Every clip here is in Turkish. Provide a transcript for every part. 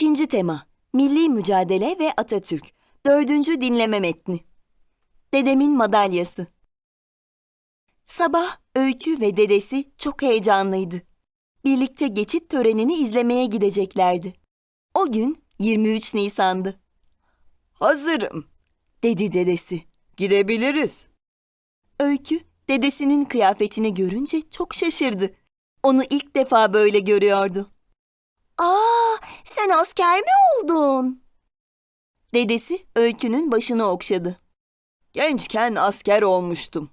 İkinci tema Milli Mücadele ve Atatürk. Dördüncü dinleme metni. Dedemin madalyası. Sabah Öykü ve dedesi çok heyecanlıydı. Birlikte geçit törenini izlemeye gideceklerdi. O gün 23 Nisan'dı. Hazırım. Dedi dedesi. Gidebiliriz. Öykü dedesinin kıyafetini görünce çok şaşırdı. Onu ilk defa böyle görüyordu. Aa, sen asker mi oldun? Dedesi Öykü'nün başını okşadı. Gençken asker olmuştum.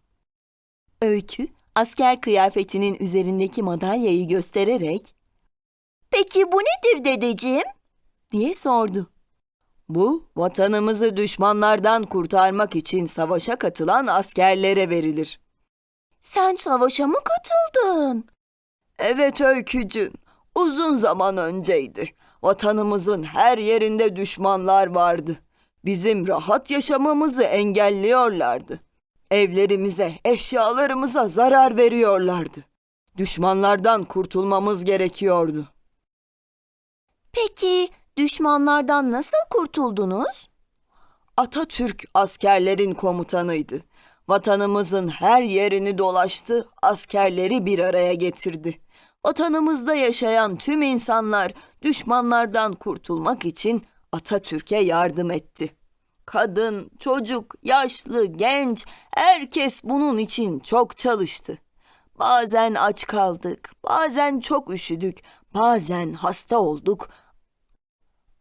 Öykü asker kıyafetinin üzerindeki madalyayı göstererek "Peki bu nedir dedeciğim?" diye sordu. Bu vatanımızı düşmanlardan kurtarmak için savaşa katılan askerlere verilir. Sen savaşa mı katıldın? Evet öykücüm. Uzun zaman önceydi. Vatanımızın her yerinde düşmanlar vardı. Bizim rahat yaşamamızı engelliyorlardı. Evlerimize, eşyalarımıza zarar veriyorlardı. Düşmanlardan kurtulmamız gerekiyordu. Peki düşmanlardan nasıl kurtuldunuz? Atatürk askerlerin komutanıydı. Vatanımızın her yerini dolaştı, askerleri bir araya getirdi. Vatanımızda yaşayan tüm insanlar düşmanlardan kurtulmak için Atatürk'e yardım etti. Kadın, çocuk, yaşlı, genç herkes bunun için çok çalıştı. Bazen aç kaldık, bazen çok üşüdük, bazen hasta olduk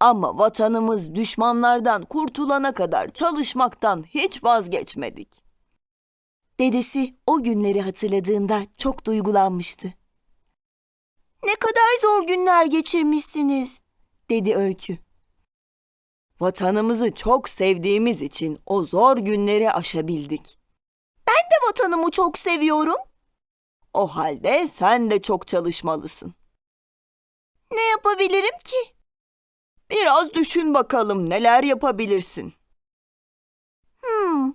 ama vatanımız düşmanlardan kurtulana kadar çalışmaktan hiç vazgeçmedik. Dedesi o günleri hatırladığında çok duygulanmıştı. Ne kadar zor günler geçirmişsiniz, dedi Öykü. Vatanımızı çok sevdiğimiz için o zor günleri aşabildik. de vatanımı çok seviyorum. O halde sen de çok çalışmalısın. Ne yapabilirim ki? Biraz düşün bakalım neler yapabilirsin. Hmm,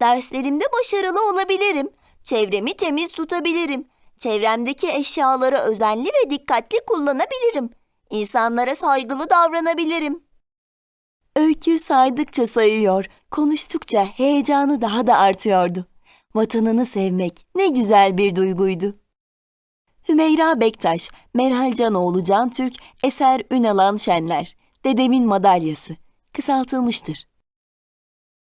derslerimde başarılı olabilirim. Çevremi temiz tutabilirim. Çevremdeki eşyaları özenli ve dikkatli kullanabilirim. İnsanlara saygılı davranabilirim. Öykü saydıkça sayıyor, konuştukça heyecanı daha da artıyordu. Vatanını sevmek ne güzel bir duyguydu. Hümeyra Bektaş, Meral Canoğlu Can Türk, Eser Ünalan Şenler, Dedemin Madalyası. Kısaltılmıştır.